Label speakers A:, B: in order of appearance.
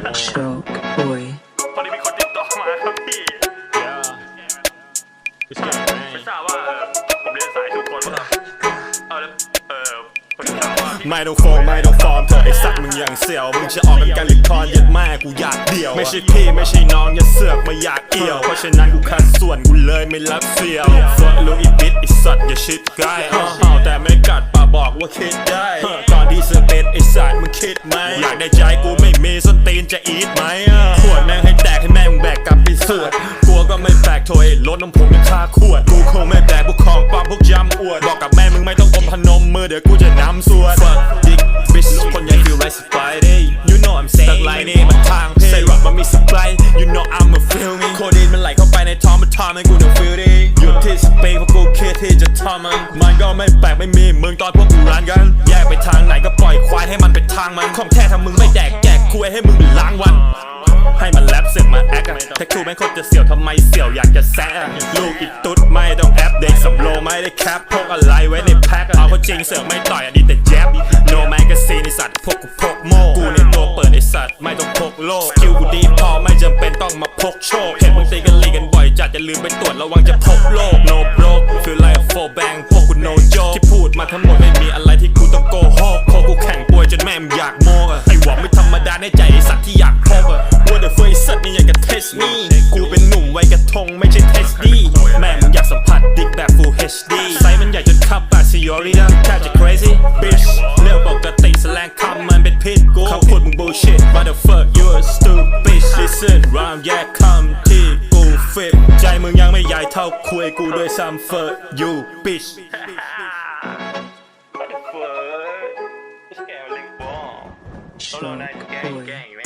A: Choke boy.
B: พอดีมีคนติดต่อมาครับพี่ไม่ทราบว่าเออผมเรียนสายทุกคนป่ะครับเออแล้วเออผมถามว่าพี่
C: ไม่ต้องโฟมไม่ต้องฟอร์มเธอไอสัตว์มึงอย่างเสี่ยวมึงจะออกกันกันหรือคอนยัดแม่กูอยากเดี่ยว ไม่ใช่พี่ไม่ใช่น้องอย่าเสือกมาอยากเอี่ยว เพราะฉะนั้นกูคัดส่วนกูเลยไม่รับเสี่ยวเฟิร์ลูอีบิทไอสัตว์อย่าชิดใกล้เห่าแต่ไม่กัดปากบอกว่าคิดได้ก่อนที่สเตตไอสัตว์มึงคิดไหมอยากได้ใจกูไมีส้นตีนจะอีทไหมอะขวดแม่งให้แตกให้แม่งแบกกลับไปสวดกลัวก็ไม่แปลกโถยลดน้ำผมยังค่าขวด กูคงไม่แบกพวกของปลอมพวกยำอวด บอกกับแม่มึงไม่ต้องอมพนมมือเดี๋ยวกูจะนำสวด Fuck dick bitch คนใหญ่ feel like Friday you know I'm saying สักไลน์นี่มันทางเพศใส่รักมันมีสปาย you know I'm a feel me โคดีนมันไหลเข้าไปในท้องมันทำให้กูเดือด feel ดีหยุดที่สเปคเพราะกูครียดที่จะทำมันมันก็ไม่แปลกไม่มีมึงตอนพวกกูร้านกัน แยกไปทางไหนก็ปล่อยควายให้มันไปทางมันของแท้ถ้ามึงไม่ ให้มึงล้างวัน ให้มันแรปเสร็จมาแอคแท็กทูแม่งโคตรจะเสี่ยวทำไมเสี่ยวอยากจะแซะลูกอีตุ๊ดไม่ต้องแอปเด็กสำโลไม่ได้แคปพกอะไรไว้ในแพ็คเอาเขาจริงเสือกไม่ต่อยอดีแต่แจ๊บโนแมกกาซีนไอสัตว์พวกกูพกโม่กูในตัวเปิดไอสัตว์ไม่ต้องพกโลสกิลกูดีพอไม่จำเป็นต้องมาพกโชคเห็นมึงตีกันลีกันบ่อยจัดอย่าลืมไปตรวจระวังจะพบโลก no broke feel like a full bang พวกกู no joke ที่พูดมาทั้งหมดไม่มีอะไรที่กูต้องโกหกโคกูแข่งป่วยจนแม่มอยาก ในใจสัตว์ที่อยากพบอะ What the fuck ไอสัตว์นี่อยากจะ test me กูเป็นหนุ่มไวยกระทงไม่ใช่ test D แม่มึงอยากสัมผัสดิกแบบ full HD ไซส์มันใหญ่จนขับปาซิยอริดัมแทบจะ crazy bitch เรื่องปกติแสลงคำมันเป็นพิษกูคำพูดมึง bullshit What the fuck you a stupid listen รามแยกคำที่กูฟิตใจมึงยังไม่ใหญ่เท่าคุยกูด้วยซ้ำ fuck you bitch
B: Solo Night Gang, gang,